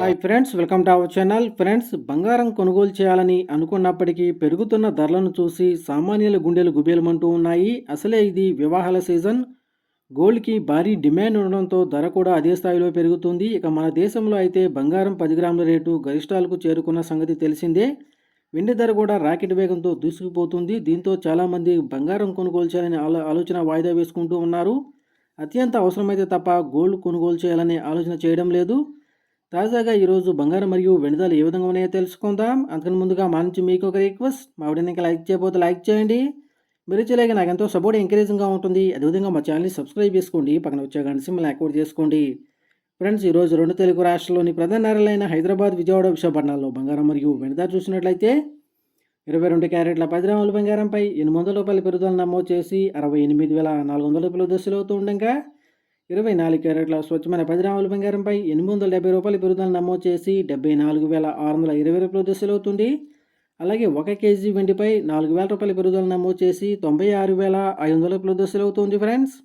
Hi friends welcome to our channel. Friends బంగారం కొనుగోలు చేయాలని అనుకున్నప్పటికీ పెరుగుతున్న ధరలను చూసి సామాన్యుల గుండెలు గుబేలమంటూ ఉన్నాయి. అసలే ఇది వివాహాల సీజన్. గోల్డ్కి భారీ డిమాండ్ ఉండడంతో ధర కూడా అదే స్థాయిలో పెరుగుతుంది. ఇక మన దేశంలో అయితే బంగారం పది గ్రాముల రేటు గరిష్టాలకు చేరుకున్న సంగతి తెలిసిందే. వెండి ధర కూడా రాకెట్ వేగంతో దూసుకుపోతుంది. దీంతో చాలామంది బంగారం కొనుగోలు చేయాలని ఆలో ఆలోచన వాయిదా వేసుకుంటూ ఉన్నారు. అత్యంత అవసరమైతే తప్ప గోల్డ్ కొనుగోలు చేయాలనే ఆలోచన చేయడం లేదు. తాజాగా ఈరోజు బంగారం మరియు వెండి ఏ విధంగా ఉన్నాయో తెలుసుకుందాం. అంతకని ముందుగా మా నుంచి మీకు ఒక రిక్వెస్ట్. మా వీడియోని లైక్ చేయకపోతే లైక్ చేయండి. మీరు చేయలేక నాకు ఎంతో సపోర్ట్ ఎంకరేజింగ్గా ఉంటుంది. అదేవిధంగా మా ఛానల్ని సబ్స్క్రైబ్ చేసుకోండి. పక్కన వచ్చే గంట సింబల్ యాక్టివేట్ చేసుకోండి. ఫ్రెండ్స్ ఈరోజు రెండు తెలుగు రాష్ట్రాల్లోని ప్రధాన నగరాలైన హైదరాబాద్ విజయవాడ విశాఖపట్నాల్లో బంగారం మరియు వెండి చూసినట్లయితే ఇరవై రెండు క్యారెట్ల పది గ్రాముల బంగారంపై ఎనిమిది వందల రూపాయల పెరుగుదల నమోదు చేసి అరవై ఎనిమిది వేల నాలుగు వందల రూపాయల దశలు అవుతూ ఉండగా ఇరవై నాలుగు క్యారెట్ల స్వచ్ఛమైన పది గ్రాముల బంగారంపై ఎనిమిది వందల డెబ్బై రూపాయల పెరుగుదల నమోదు చేసి డెబ్బై నాలుగు వేల ఆరు వందల ఇరవై రూపాయల దశలు అవుతుంది. అలాగే ఒక కేజీ వెండిపై నాలుగు వేల రూపాయల పెరుగుదల నమోదు చేసి తొంభై ఆరు వేల ఐదు వందల రూపాయల దశలు అవుతుంది ఫ్రెండ్స్.